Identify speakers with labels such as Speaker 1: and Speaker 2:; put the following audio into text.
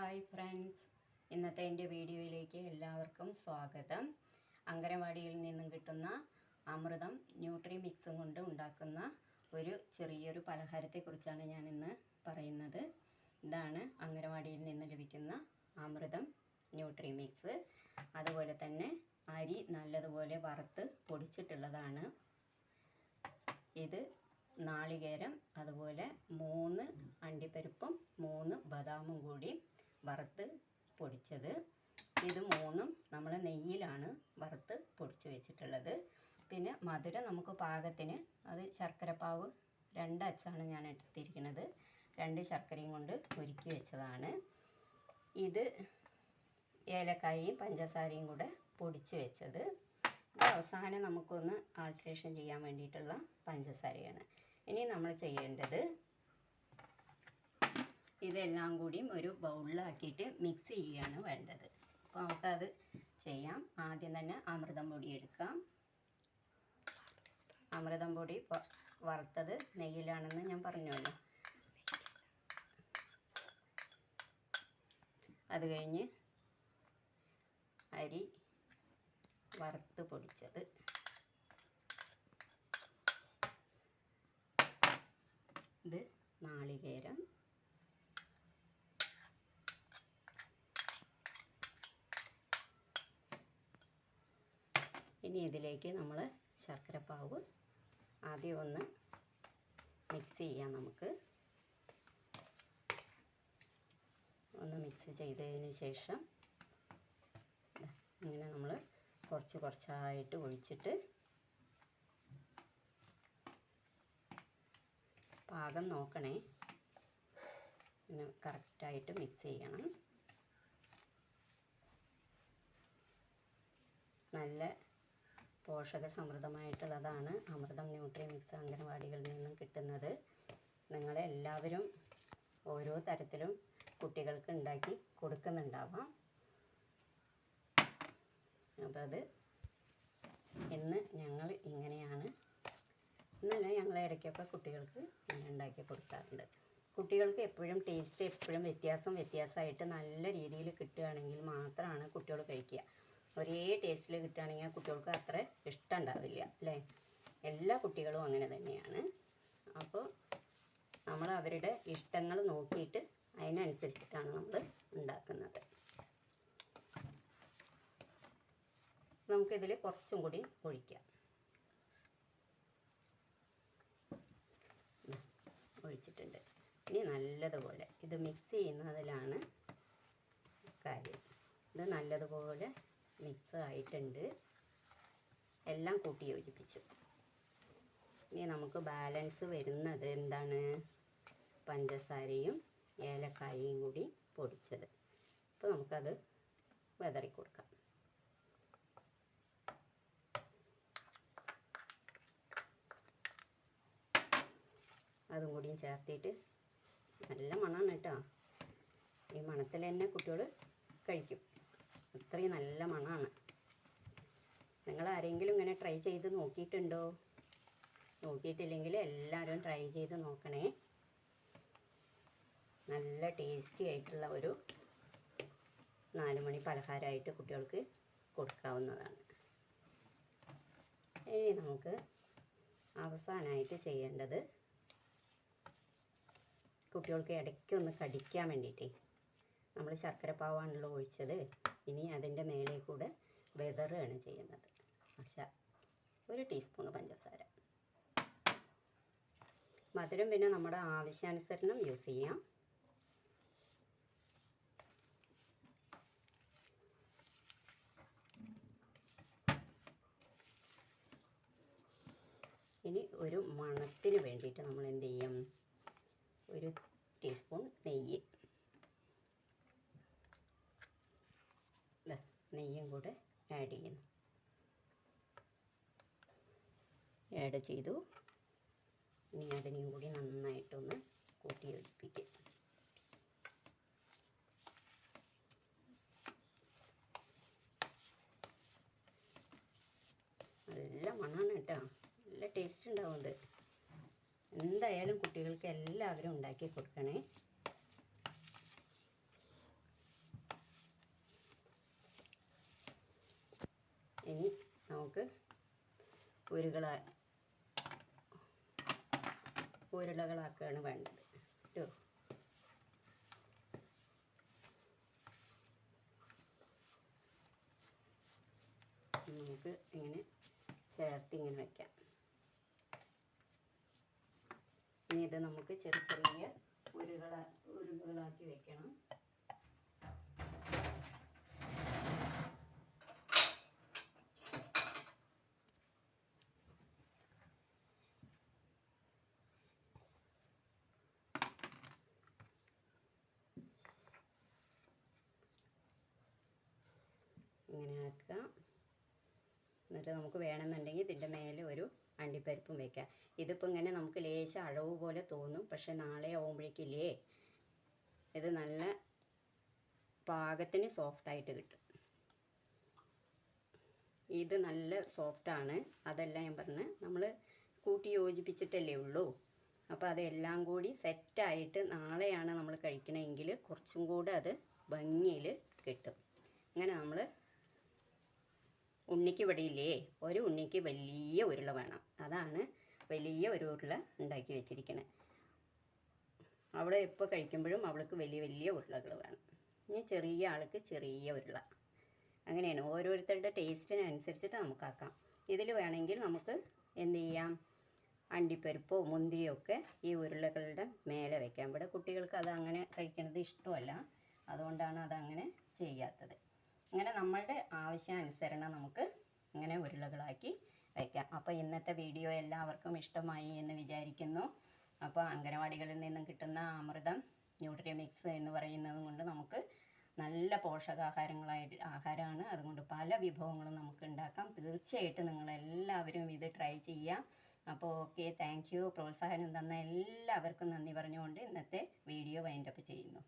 Speaker 1: Hi friends. ഇന്നത്തെ എന്റെ വീഡിയോയിലേക്ക് എല്ലാവർക്കും സ്വാഗതം. അങ്കനവാടിയിൽ നിന്നും കിട്ടുന്ന അമൃതം ന്യൂട്രി മിക്സും കൊണ്ട് ഉണ്ടാക്കുന്ന ഒരു ചെറിയൊരു പലഹാരത്തെക്കുറിച്ചാണ് ഞാൻ ഇന്ന് പറയുന്നത്. ഇതാണ് അങ്കനവാടിയിൽ നിന്ന് ലഭിക്കുന്ന അമൃതം ന്യൂട്രി മിക്സ് അതുപോലെ തന്നെ അരി നല്ലതുപോലെ വറുത്ത് പൊടിച്ചിട്ടുള്ളതാണ്. ഇത് നാളികേരം അതുപോലെ മൂന്ന് അണ്ടിപ്പരിപ്പും മൂന്ന് ബദാമും കൂടി വറുത്ത് പൊടിച്ചത്. ഇത് മൂന്നും നമ്മൾ നെയ്യിലാണ് വറുത്ത് പൊടിച്ച് വെച്ചിട്ടുള്ളത്. പിന്നെ മധുരം നമുക്ക് പാകത്തിന് അത് ശർക്കരപ്പാവ് രണ്ട് അച്ചാണ് ഞാൻ എടുത്തിരിക്കുന്നത്. രണ്ട് ശർക്കരയും കൊണ്ട് ഒരുക്കി വെച്ചതാണ്. ഇത് ഏലക്കായയും പഞ്ചസാരയും കൂടെ പൊടിച്ച് വെച്ചത്. ഇത് അവസാനം നമുക്കൊന്ന് ആൾട്രേഷൻ ചെയ്യാൻ വേണ്ടിയിട്ടുള്ള പഞ്ചസാരയാണ്. ഇനി നമ്മൾ ചെയ്യേണ്ടത് ഇതെല്ലാം കൂടിയും ഒരു ബൗളിലാക്കിയിട്ട് മിക്സ് ചെയ്യുകയാണ് വേണ്ടത്. അപ്പോൾ നമുക്കത് ചെയ്യാം. ആദ്യം തന്നെ അമൃതം പൊടി എടുക്കാം. അമൃതം പൊടി വറുത്തത് നെയ്യിലാണെന്ന് ഞാൻ പറഞ്ഞല്ലോ. അത് കഴിഞ്ഞ് അരി വറുത്ത് പൊടിച്ചത്. ഇത് നാളികേരം. ഇനി ഇതിലേക്ക് നമ്മൾ ശർക്കരപ്പാവ് ആദ്യം ഒന്ന് മിക്സ് ചെയ്യാം നമുക്ക്. ഒന്ന് മിക്സ് ചെയ്തതിന് ശേഷം ഇങ്ങനെ നമ്മൾ കുറച്ച് കുറച്ചായിട്ട് ഒഴിച്ചിട്ട് പാകം നോക്കണേ. പിന്നെ കറക്റ്റായിട്ട് മിക്സ് ചെയ്യണം. നല്ല പോഷക സമൃദ്ധമായിട്ടുള്ളതാണ് അമൃതം ന്യൂട്രി മിക്സ് അംഗനവാടികളിൽ നിന്നും കിട്ടുന്നത്. നിങ്ങളെല്ലാവരും ഓരോ തരത്തിലും കുട്ടികൾക്ക് ഉണ്ടാക്കി കൊടുക്കുന്നുണ്ടാവാം. അപ്പോൾ ഇന്ന് ഞങ്ങൾ ഇങ്ങനെയാണ്. ഇന്നല്ല ഞങ്ങൾ ഇടയ്ക്കൊക്കെ കുട്ടികൾക്ക് ഉണ്ടാക്കി കൊടുക്കാറുണ്ട്. കുട്ടികൾക്ക് എപ്പോഴും ടേസ്റ്റ് എപ്പോഴും വ്യത്യാസം വ്യത്യാസമായിട്ട് നല്ല രീതിയിൽ കിട്ടുകയാണെങ്കിൽ മാത്രമാണ് കുട്ടികൾ കഴിക്കുക. ഒരേ ടേസ്റ്റിൽ കിട്ടുകയാണെങ്കിൽ കുട്ടികൾക്ക് അത്ര ഇഷ്ടം ഉണ്ടാവില്ല അല്ലേ? എല്ലാ കുട്ടികളും അങ്ങനെ തന്നെയാണ്. അപ്പോൾ നമ്മൾ അവരുടെ ഇഷ്ടങ്ങൾ നോക്കിയിട്ട് അതിനനുസരിച്ചിട്ടാണ് നമ്മൾ ഉണ്ടാക്കുന്നത്. നമുക്കിതിൽ കുറച്ചും കൂടി ഒഴിക്കാം. ഒഴിച്ചിട്ടുണ്ട്. ഇനി നല്ലതുപോലെ ഇത് മിക്സ് ചെയ്യുന്നതിലാണ് കാര്യം. ഇത് നല്ലതുപോലെ മിക്സ് ആയിട്ടുണ്ട് എല്ലാം കൂട്ടി യോജിപ്പിച്ചു. ഇനി നമുക്ക് ബാലൻസ് വരുന്നത് എന്താണ്? പഞ്ചസാരയും ഏലക്കായയും കൂടി പൊടിച്ചത്. അപ്പോൾ നമുക്കത് വെതറി കൊടുക്കാം അതും കൂടിയും ചേർത്തിട്ട് നല്ല മണമാണ് കേട്ടോ. ഈ മണത്തിൽ തന്നെ കുട്ടികൾ കഴിക്കും. അത്രയും നല്ല മണമാണ് നിങ്ങൾ ആരെങ്കിലും ഇങ്ങനെ ട്രൈ ചെയ്ത് നോക്കിയിട്ടുണ്ടോ? നോക്കിയിട്ടില്ലെങ്കിൽ എല്ലാവരും ട്രൈ ചെയ്ത് നോക്കണേ. നല്ല ടേസ്റ്റി ആയിട്ടുള്ള ഒരു നാലുമണി പലഹാരമായിട്ട് കുട്ടികൾക്ക് കൊടുക്കാവുന്നതാണ്. ഇനി നമുക്ക് അവസാനമായിട്ട് ചെയ്യേണ്ടത് കുട്ടികൾക്ക് ഇടയ്ക്കൊന്ന് കടിക്കാൻ വേണ്ടിയിട്ടേ. നമ്മൾ ശർക്കര പാവാണല്ലോ ഒഴിച്ചത്. ഇനി അതിന്റെ മേലെ കൂടെ വെതറുകയാണ് ചെയ്യുന്നത്. പക്ഷേ ഒരു ടീസ്പൂൺ പഞ്ചസാര. മധുരം പിന്നെ നമ്മുടെ ആവശ്യാനുസരണം യൂസ് ചെയ്യാം. ഇനി ഒരു മണത്തിന് വേണ്ടിയിട്ട് നമ്മൾ എന്ത് ചെയ്യും? ഒരു ടീസ്പൂൺ നെയ്യ് നെയ്യും കൂടെ ആഡ് ചെയ്യുന്നു. ആഡ് ചെയ്തു. ഇനി അതിനെയും കൂടി നന്നായിട്ടൊന്ന് കൂട്ടി യോജിപ്പിക്കുക നല്ല മണമാണ് കേട്ടോ. നല്ല ടേസ്റ്റ് ഉണ്ടാവും എന്തായാലും കുട്ടികൾക്ക് എല്ലാവരും ഉണ്ടാക്കി കൊടുക്കണേ. ഉരുകള ഉരുളകളാക്കുകയാണ് വേണ്ടത് കേട്ടോ നമുക്ക് ഇങ്ങനെ ചേർത്ത് ഇങ്ങനെ വെക്കാം. ഇനി ഇത് നമുക്ക് ചെറിയ ചെറിയ ഉരുകളാ ഉരുളകളാക്കി വെക്കണം ഇങ്ങനെ ആക്കുക എന്നിട്ട് നമുക്ക് വേണമെന്നുണ്ടെങ്കിൽ ഇതിന്റെ മേലെ ഒരു അണ്ടിപ്പരിപ്പും വെക്കാം. ഇതിപ്പോൾ ഇങ്ങനെ നമുക്ക് ലേശ അളവ് പോലെ തോന്നും. പക്ഷേ നാളെ ആവുമ്പോഴേക്കില്ലേ ഇത് നല്ല പാകത്തിന് സോഫ്റ്റായിട്ട് കിട്ടും. ഇത് നല്ല സോഫ്റ്റാണ് അതല്ല ഞാൻ പറഞ്ഞ് നമ്മൾ കൂട്ടി യോജിപ്പിച്ചിട്ടല്ലേ ഉള്ളൂ. അപ്പോൾ അതെല്ലാം കൂടി സെറ്റായിട്ട് നാളെയാണ് നമ്മൾ കഴിക്കണമെങ്കിൽ കുറച്ചും കൂടെ അത് ഭംഗിയിൽ കിട്ടും. അങ്ങനെ നമ്മൾ ഉണ്ണിക്ക് ഇവിടെയില്ലേ? ഒരു ഉണ്ണിക്ക് വലിയ ഉരുള വേണം. അതാണ് വലിയ ഒരു ഉരുള ഉണ്ടാക്കി വെച്ചിരിക്കണേ. അവൾ എപ്പോൾ കഴിക്കുമ്പോഴും അവൾക്ക് വലിയ വലിയ ഉരുളകൾ വേണം. ഇനി ചെറിയ ആൾക്ക് ചെറിയ ഉരുള. അങ്ങനെയാണ്. ഓരോരുത്തരുടെ ടേസ്റ്റിനനുസരിച്ചിട്ട് നമുക്കാക്കാം. ഇതിൽ വേണമെങ്കിൽ നമുക്ക് എന്ത് ചെയ്യാം? അണ്ടിപ്പരിപ്പോ മുന്തിരിയോ ഒക്കെ ഈ ഉരുളകളുടെ മേലെ വെക്കാം. ഇവിടെ കുട്ടികൾക്ക് അത് അങ്ങനെ കഴിക്കുന്നത് ഇഷ്ടമല്ല. അതുകൊണ്ടാണ് അതങ്ങനെ ചെയ്യാത്തത്. അങ്ങനെ നമ്മളുടെ ആവശ്യാനുസരണം നമുക്ക് ഇങ്ങനെ ഉരുളകളാക്കി വയ്ക്കാം. അപ്പോൾ ഇന്നത്തെ വീഡിയോ എല്ലാവർക്കും ഇഷ്ടമായി എന്ന് വിചാരിക്കുന്നു. അപ്പോൾ അംഗനവാടികളിൽ നിന്നും കിട്ടുന്ന അമൃതം ന്യൂട്രിമിക്സ് എന്ന് പറയുന്നത് കൊണ്ട് നമുക്ക് നല്ല പോഷകാഹാരങ്ങളായിട്ട് ആഹാരമാണ്. അതുകൊണ്ട് പല വിഭവങ്ങളും നമുക്ക് ഉണ്ടാക്കാം. തീർച്ചയായിട്ടും നിങ്ങളെല്ലാവരും ഇത് ട്രൈ ചെയ്യാം അപ്പോൾ ഓക്കെ താങ്ക് യു പ്രോത്സാഹനം തന്ന എല്ലാവർക്കും നന്ദി പറഞ്ഞുകൊണ്ട് ഇന്നത്തെ വീഡിയോ വൈൻഡപ്പ് ചെയ്യുന്നു.